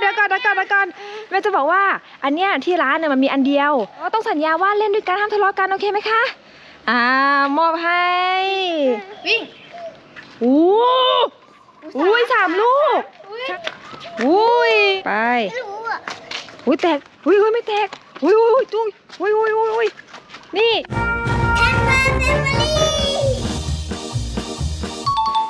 เดี๋ยวก่อนเดี๋ยวก่อนเดี๋ยวก่อนแม่จะบอกว่าอันเนี้ยที่ร้านเนี่ยมันมีอันเดียวก็ต้องสัญญาว่าเล่นด้วยกันห้ามทะเลาะกันโอเคไหมคะอ่ามอบให้วิ่งอู้อุ้ยสามลูกอุ้ยไปไม่รู้อะอุ้ยแตกอุ้ยอุ้ยไม่แตกอุ้ยอุ้ยอุ้ยจุ้ยอุ้ยอุ้ยอุ้ยอุ้ยนี่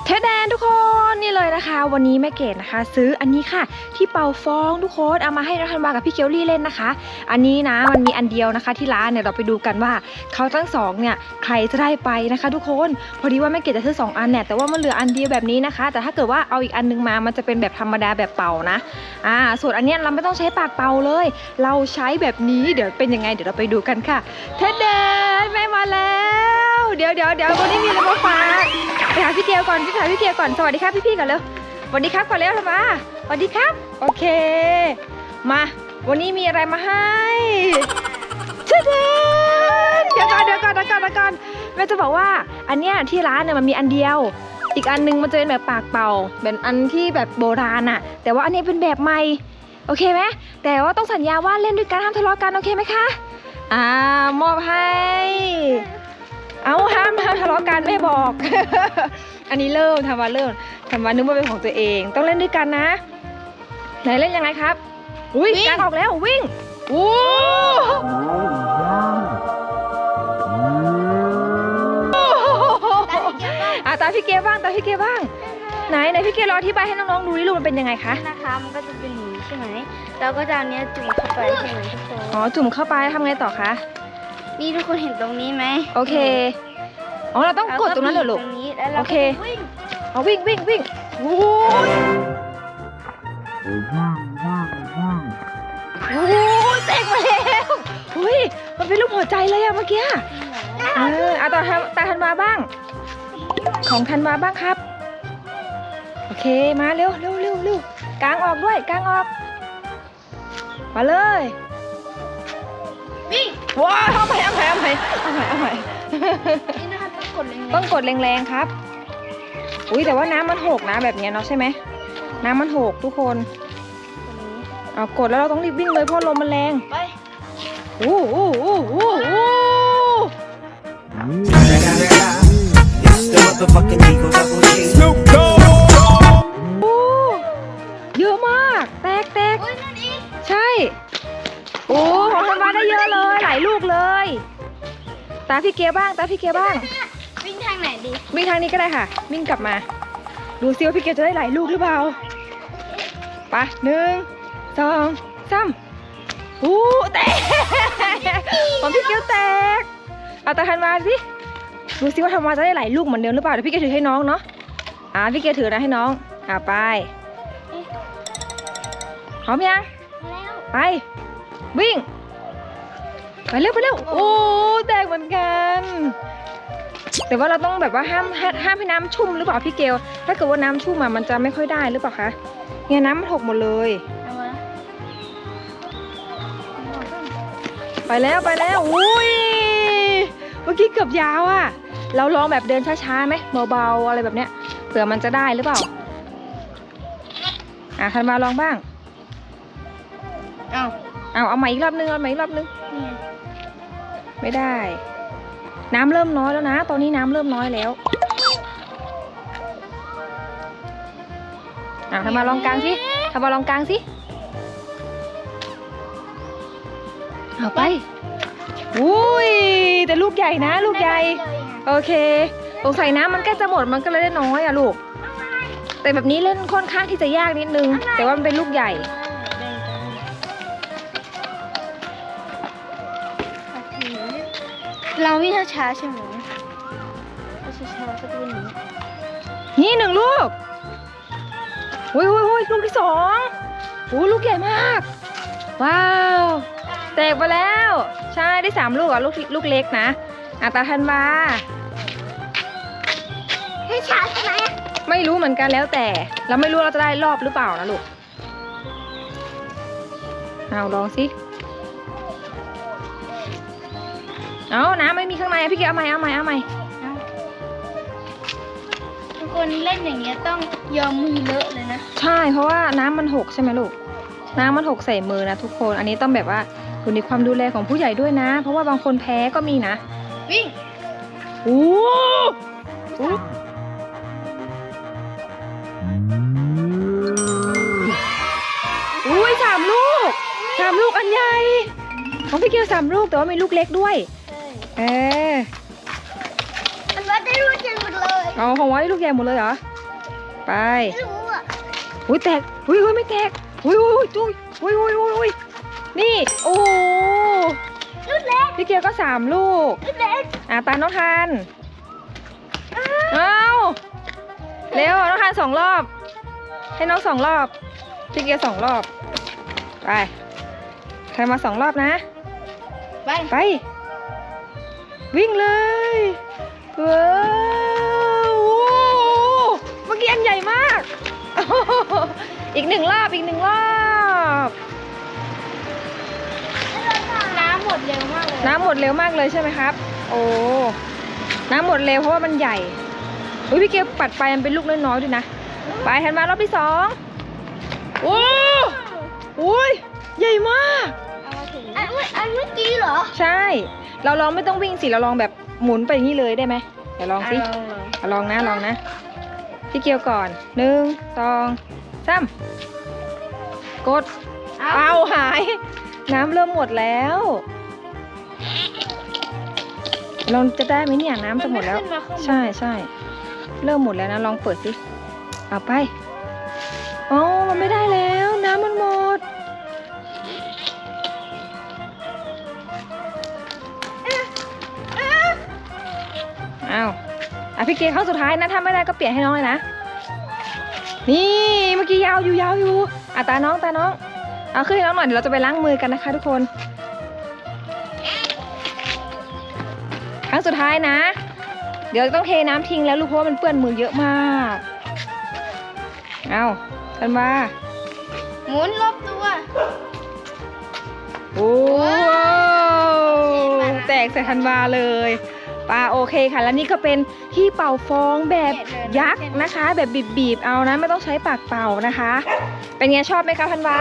เฟมิลี่เทดแดนทุกคนนี่เลยนะคะ วันนี้แม่เกดนะคะ ซื้ออันนี้ค่ะ ที่เป่าฟองทุกคนเอามาให้นักธันวากับพี่เคียวลี่เล่นนะคะ อันนี้นะมันมีอันเดียวนะคะ ที่ร้านเนี่ยเราไปดูกันว่าเขาทั้งสองเนี่ยใครจะได้ไปนะคะ ทุกคนพอดีว่าแม่เกดจะซื้อสองอันเนี่ยแต่ว่ามันเหลืออันเดียวแบบนี้นะคะ แต่ถ้าเกิดว่าเอาอีกอันนึงมามันจะเป็นแบบธรรมดาแบบเป่านะอ่าส่วนอันนี้เราไม่ต้องใช้ปากเป่าเลย เราใช้แบบนี้เดี๋ยวเป็นยังไงเดี๋ยวเราไปดูกันค่ะเทแดนแม่มาแล้ว เดี๋ยวเดี๋ยวเดี๋ยววันนี้มีอะไรมาฝาก หาพี่เกียวก่อนพี่หาพี่เกียวก่อนสวัสดีครับพี่ๆก่อนเร็วสวัสดีครับก่อนเร็วทำมาสวัสดีครับ โอเค มาวันนี้มีอะไรมาให้เทดแดนเดี๋ยวก่อนเดี๋ยวก่อนเดี๋ยวก่อนเดี๋ยวก่อนแม่จะบอกว่าอันเนี้ยที่ร้านเนี่ยมันมีอันเดียว อีกอันนึงมันจะเป็นแบบปากเป่าเป็นอันที่แบบโบราณอะแต่ว่าอันนี้เป็นแบบใหม่โอเคไหมแต่ว่าต้องสัญญาว่าเล่นด้วยกันห้ามทะเลาะกันโอเคไหมคะอ่ามอบให้ เอาห้ามห้ามทะเลาะกันไม่บอก อันนี้เริ่มทำมาเริ่มทำมานึกว่าเป็นของตัวเอง ต้องเล่นด้วยกันนะ ไหนเล่นยังไงครับ อุ้ยการออกแล้ววิ่งโอ้อะตามพี่เกบ้างตามพี่เกบ้าง ไหนไหนพี่เกลองอธิบายให้น้องๆดูดิลูกมันเป็นยังไงคะนะคะมันก็จะเป็นอย่างนี้ใช่ไหมเราก็จะเอาเนี้ยจุ่มเข้าไปใช่ไหมทุกคนอ๋อจุ่มเข้าไปทำไงต่อคะ นี่ทุกคนเห็นตรงนี้ไหมโอเค อ๋อ เราต้องกดตรงนั้นเหรอลูก ตรงนี้แล้วเราโอเค ก็วิ่งเอาวิ่งวิ่งวิ่งโอ้ยโอ้ยแตกมาแล้วอุ้ย มันเป็นรูปหัวใจเลยอะเมื่อกี้เออเอาต่อทำตาทันมาบ้าง ของทันมาบ้างครับ โอเค มาเร็วเร็วเร็วเร็วกางออกด้วยกางออก มาเลย วิ่ง ว้าวเอาใหม่เอาใหม่เอาใหม่เอาใหม่เอาใหม่นี่นะคะต้องกดแรงๆต้องกดแรงๆครับ อุ้ยแต่ว่าน้ำมันหกนะแบบเนี้ยเนาะใช่ไหม น้ำมันหกทุกคนตรงนี้เอากดแล้วเราต้องรีบวิ่งเลยเพราะลมมันแรงไปอู้อู้อู้อู้อู้ It's the motherfucking Eagle Double G. อู้เยอะมาก แตกแตกโอ้ยนั่นอีก ใช่ โอ้ของธันวาได้เยอะเลย หลายลูกเลย ตาพี่เกียร์บ้าง ตาพี่เกียร์บ้าง วิ่งทางไหนดี วิ่งทางนี้ก็ได้ค่ะ วิ่งกลับมา ดูซิว่าพี่เกียร์จะได้หลายลูกหรือเปล่าไปะหนึ่งสองสามอู้แตกของพี่เกียวแตก เอาตาทันมาสิ ดูซิว่าธันวาจะได้หลายลูกเหมือนเดิมหรือเปล่า เดี๋ยวพี่เกียร์ถือให้น้องเนาะ อ่าพี่เกียร์ถือนะให้น้องอ่าไปพร้อมยังแล้วไป วิ่ง ไปเร็วไปเร็วโอ้แตกเหมือนกัน แต่ว่าเราต้องแบบว่าห้ามห้ามห้ามให้น้ำชุ่มหรือเปล่าพี่เกลถ้าเกิดว่าน้ำชุ่มอะมันจะไม่ค่อยได้หรือเปล่าคะเนี่ยน้ำมันหกหมดเลยไปแล้วไปแล้วอุ้ยเมื่อกี้เกือบยาวอะเราลองแบบเดินช้าๆไหมเบาๆอะไรแบบเนี้ยเผื่อมันจะได้หรือเปล่าอะทันมาลองบ้างเอา เอาเอาใหม่อีกรอบนึงเอาใหม่อีกรอบนึงเนี่ยไม่ได้ น้ำเริ่มน้อยแล้วนะ ตอนนี้น้ำเริ่มน้อยแล้วอะทำมาลองกลางสิทำมาลองกลางสิเอาไปอุ้ยแต่ลูกใหญ่นะ ลูกใหญ่ โอเคสงสัยน้ำมันใกล้จะหมดมันก็เลยได้น้อยอะลูก แต่แบบนี้เล่นค่อนข้างที่จะยากนิดนึง แต่ว่ามันเป็นลูกใหญ่ เราวิ่งช้าๆใช่ไหมช้าๆก็จะเป็นอย่างนี้นี่หนึ่งลูกอุ้ยอุ้ยอุ้ยลูกที่สองโอ้ลูกใหญ่มาก ว้าว แตกไปแล้ว ใช่ได้สามลูกอะลูกที่ลูกเล็กนะอาตาทันมาให้ช้าใช่ไหมไม่รู้เหมือนกันแล้วแต่ เราไม่รู้เราจะได้รอบหรือเปล่านะลูก เอาลองสิ เอาน้ำไม่มีข้างในอะพี่เกียวเอาใหม่เอาใหม่เอาใหม่ทุกคนเล่นอย่างเงี้ยต้องยอมมือเลอะเลยนะ ใช่เพราะว่าน้ำมันหกใช่ไหมลูก น้ำมันหกใส่มือนะทุกคน อันนี้ต้องแบบว่าอยู่ในความดูแลของผู้ใหญ่ด้วยนะ เพราะว่าบางคนแพ้ก็มีนะ วิ่งโอ้โหอุ้ยสามลูกสามลูกอันใหญ่ ของพี่เกียวสามลูกแต่ว่ามีลูกเล็กด้วย เออมันว่าได้รู้จักหมดเลยเอาของว่าได้ลูกใหญ่หมดเลยเหรอ ไป ไม่รู้อะอุ้ยแตก อุ้ยอุ้ยไม่แตก อุ้ยอุ้ยอุ้ยจุ้ยอุ้ยอุ้ยอุ้ยอุ้ยนี่ โอ้โหลูกเล็กพี่เกียวก็สามลูก ลูกเล็กอะตาน้องทันเอาเร็วน้องทันสองรอบ ให้น้องสองรอบ พี่เกียวสองรอบ ไปใครมาสองรอบนะ ไป ไป วิ่งเลยว้าวโอ้โหเมื่อกี้อันใหญ่มาก อีกหนึ่งรอบอีกหนึ่งรอบน้ำหมดเร็วมากเลยน้ำหมดเร็วมากเลยใช่ไหมครับ โอ้น้ำหมดเร็วเพราะว่ามันใหญ่อุ้ยพี่เกียวปัดไปมันเป็นลูกน้อยๆด้วยนะไปทันมารอบที่สองโอ้อุ้ยใหญ่มากเอามาถึงอันอันเมื่อกี้เหรอ ใช่ เราลองไม่ต้องวิ่งสิเราลองแบบหมุนไปอย่างนี้เลยได้ไหมเดี๋ยวลองสิะลองเลยอะลองนะลองนะพี่เกียวก่อนหนึ่งสองสามกดเอาหาย น้ำเริ่มหมดแล้ว เราจะได้ไหมเนี่ยน้ำจะหมดแล้วนไขึ้นมาข้างบนใช่ใช่เริ่มหมดแล้วนะลองเปิดสิเอาไปอ๋อมันไม่ได้ พี่เกเข้าสุดท้ายนะ ถ้าไม่ได้ก็เปลี่ยนให้น้องเลยนะ นี่เมื่อกี้ยาวอยู่ยาวอยู่อะตาน้องตาน้อง เอาขึ้นให้น้องหน่อยเดี๋ยวเราจะไปล้างมือกันนะคะทุกคน ครั้งสุดท้ายนะ เดี๋ยวต้องเทน้ำทิ้งแล้วลูกเพราะว่ามันเปื้อนมือเยอะมาก เอาทันมาหมุนรอบตัวโอ้แตกใส่ทันวาเลย ปาโอเคค่ะ แล้วนี่ก็เป็นที่เป่าฟองแบบยักษ์นะคะ แบบบีบๆเอานะไม่ต้องใช้ปากเป่านะคะ เป็นไงชอบไหมคะทันวา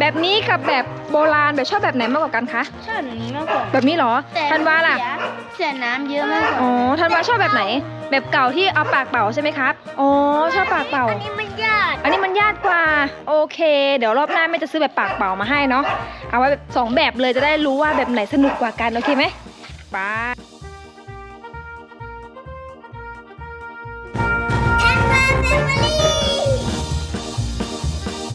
แบบนี้กับแบบโบราณแบบชอบแบบไหนมากกว่ากันคะชอบแบบนี้มากกว่าแบบนี้เหรอแต่ทันวาล่ะเสียเสียน้ำเยอะมากกว่าอ๋อทันวาชอบแบบไหน แบบเก่าที่เอาปากเป่าใช่ไหมครับอ๋อชอบปากเป่า อันนี้มันยากอันนี้มันยากกว่า โอเค เดี๋ยวรอบหน้าแม่จะซื้อแบบปากเป่ามาให้เนาะเอาไว้แบบสองแบบเลยจะได้รู้ว่าแบบไหนสนุกกว่ากันโอเคไหมบาย